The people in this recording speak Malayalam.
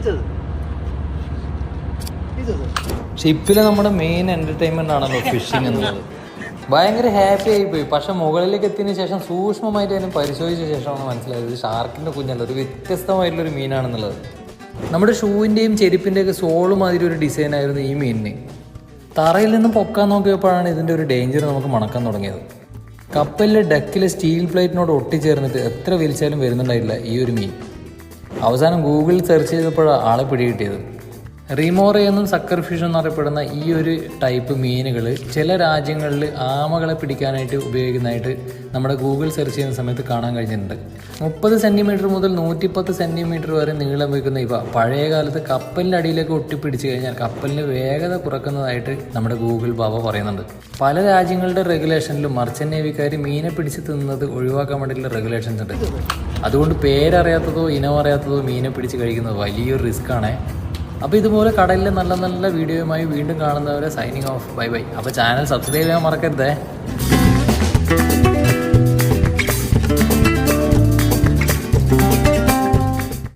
ഇതത്. ഷിപ്പിലെ നമ്മുടെ മെയിൻ എന്റർടൈൻമെന്റ് ആണല്ലോ ഫിഷിംഗ് എന്നുള്ളത്. ഭയങ്കര ഹാപ്പി ആയി പോയി പക്ഷെ മുകളിലേക്ക് എത്തിയതിനു ശേഷം സൂക്ഷ്മമായിട്ട് അതിനെ പരിശോധിച്ച ശേഷമാണ് മനസ്സിലായത്. ഷാർക്കിന്റെ കുഞ്ഞല്ല ഒരു വ്യത്യസ്തമായിട്ടുള്ള ഒരു മീനാണെന്നുള്ളത്. നമ്മുടെ ഷൂവിന്റെയും ചെരുപ്പിന്റെയൊക്കെ സോൾ മാതിരി ഒരു ഡിസൈൻ ആയിരുന്നു ഈ മീനിന്. തറയിൽ നിന്നും പൊക്കാൻ നോക്കിയപ്പോഴാണ് ഇതിന്റെ ഒരു ഡേഞ്ചർ നമുക്ക് മണക്കാൻ തുടങ്ങിയത്. കപ്പലിലെ ഡക്കിലെ സ്റ്റീൽ പ്ലേറ്റിനോട് ഒട്ടിച്ചേർന്നിട്ട് എത്ര വലിച്ചാലും വരുന്നുണ്ടായില്ല ഈ ഒരു മീൻ. അവസാനം ഗൂഗിൾ സെർച്ച് ചെയ്തപ്പോഴാണ് ആളെ പിടികിട്ടിയത്. റീമോറ എന്നും സക്കർ ഫിഷ് എന്നറിയപ്പെടുന്ന ഈ ഒരു ടൈപ്പ് മീനുകൾ ചില രാജ്യങ്ങളിൽ ആമകളെ പിടിക്കാനായിട്ട് ഉപയോഗിക്കുന്നതായിട്ട് നമ്മുടെ ഗൂഗിൾ സെർച്ച് ചെയ്യുന്ന സമയത്ത് കാണാൻ കഴിഞ്ഞിട്ടുണ്ട്. മുപ്പത് സെന്റിമീറ്റർ മുതൽ നൂറ്റിപ്പത്ത് സെന്റിമീറ്റർ വരെ നീളം വയ്ക്കുന്ന ഇവ പഴയ കാലത്ത് കപ്പലിന്റെ അടിയിലേക്ക് ഒട്ടിപ്പിടിച്ച് കഴിഞ്ഞാൽ കപ്പലിന് വേഗത കുറക്കുന്നതായിട്ട് നമ്മുടെ ഗൂഗിൾ ബാബ പറയുന്നുണ്ട്. പല രാജ്യങ്ങളുടെ റെഗുലേഷനിലും മർച്ചൻ നേവിക്കാർ മീനെ പിടിച്ച് തിന്നുന്നത് ഒഴിവാക്കാൻ വേണ്ടിയിട്ടുള്ള റെഗുലേഷൻസ് ഉണ്ട്. അതുകൊണ്ട് പേരറിയാത്തതോ ഇനം അറിയാത്തതോ മീനെ പിടിച്ച് കഴിക്കുന്നത് വലിയൊരു റിസ്ക് ആണേ അപ്പോൾ ഇതുപോലെ കടലിൽ നല്ല നല്ല വീഡിയോയുമായി വീണ്ടും കാണുന്നവരെ സൈനിങ് ഓഫ് ബൈ ബൈ അപ്പോൾ ചാനൽ സബ്സ്ക്രൈബ് ചെയ്യാൻ മറക്കരുതേ.